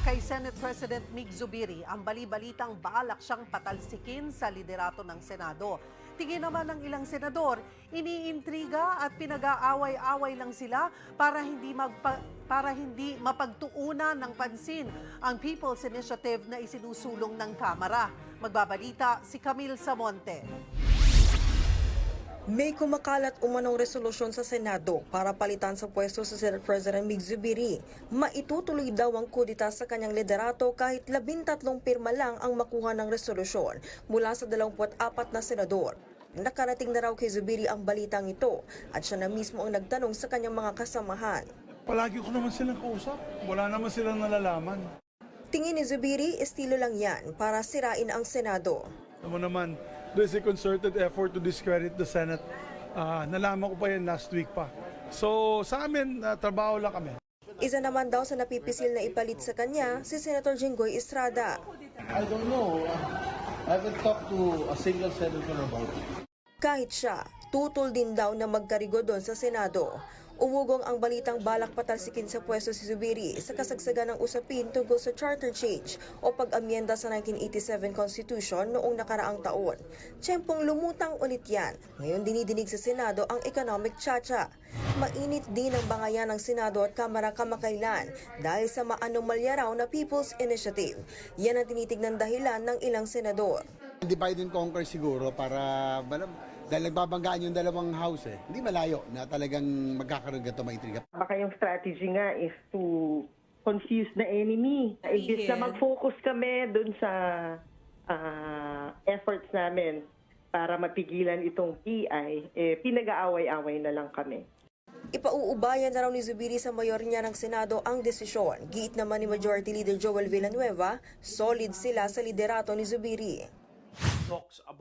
kay Senate President Mig Zubiri ang bali-balitang balak siyang patalsikin sa liderato ng Senado. Tingin naman ng ilang senador, iniintriga at pinag-aaway-away lang sila para hindi magpa- para hindi mapagtuunan ng pansin ang People's Initiative na isinusulong ng Kamara. Magbabalita si Camille Samonte. May kumakalat umanong resolusyon sa Senado para palitan sa pwesto sa Senate President Mig Zubiri. Maitutuloy daw ang kudita sa kanyang liderato kahit labintatlong pirma lang ang makuha ng resolusyon mula sa 24 na senador. Nakarating na raw kay Zubiri ang balitang ito at siya na mismo ang nagtanong sa kanyang mga kasamahan. Palagi ko naman silang kausap. Wala naman silang nalalaman. Tingin ni Zubiri, estilo lang yan para sirain ang Senado. Mo naman, there's a concerted effort to discredit the Senate. Ah, nalaman ko pa yan last week pa. So sa amin, ah, trabaho lang kami. Isa naman daw sa napipisil na ipalit sa kanya si Senator Jinggoy Estrada. I don't know. I haven't talked to a single senator about it. Kahit siya, tutol din daw na magkarigo doon sa Senado. Umugong ang balitang balak patalsikin sa pwesto si Zubiri sa kasagsagan ng usapin tungkol sa charter change o pag-amyenda sa 1987 Constitution noong nakaraang taon. Tiyempong lumutang ulit yan. Ngayon dinidinig sa Senado ang economic chacha. Mainit din ang bangayan ng Senado at Kamara kamakailan dahil sa maanomalya raw na People's Initiative. Yan ang tinitignan dahilan ng ilang senador. Divide and conquer siguro para dahil nagbabanggaan yung dalawang house eh. Hindi malayo na talagang magkakaroon ganito maitriga. baka yung strategy nga is to confuse the enemy. Imbis na mag-focus kami dun sa ah, efforts namin para mapigilan itong PI, eh, pinag-aaway-away na lang kami. Ipauubayan na raw ni Zubiri sa mayor niya ng Senado ang desisyon. Giit naman ni Majority Leader Joel Villanueva, solid sila sa liderato ni Zubiri.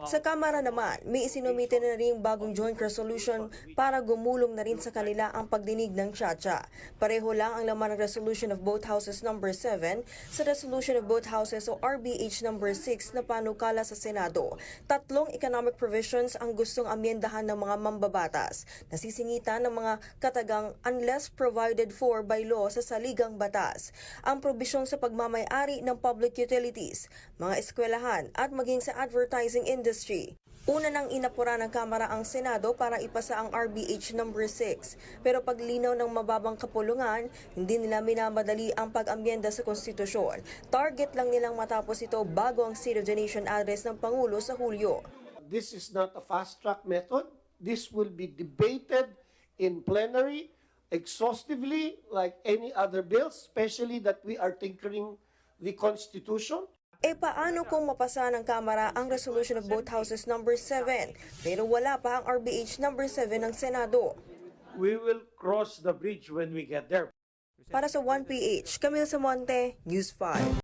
Sa Kamara naman, may isinumite na rin bagong joint resolution para gumulong na rin sa kanila ang pagdinig ng Chacha. Pareho lang ang laman ng resolution of both houses number 7 sa resolution of both houses o RBH number 6 na panukala sa Senado. Tatlong economic provisions ang gustong amyendahan ng mga mambabatas. Nasisingitan ng mga katagang unless provided for by law sa saligang batas. Ang probisyon sa pagmamayari ng public utilities, mga eskwelahan at maging sa advertising industry. Una nang inapura ng Kamara ang Senado para ipasa ang RBH number 6. Pero paglinaw ng mababang kapulungan, hindi nila minamadali ang pag-amyenda sa konstitusyon. Target lang nilang matapos ito bago ang State of address ng Pangulo sa Hulyo. This is not a fast-track method. This will be debated in plenary exhaustively like any other bills, especially that we are tinkering the Constitution. E paano kung mapasa ng Kamara ang resolution of both houses number 7 pero wala pa ang RBH number 7 ng Senado? We will cross the bridge when we get there. Para sa 1PH, Camille Samonte, News 5.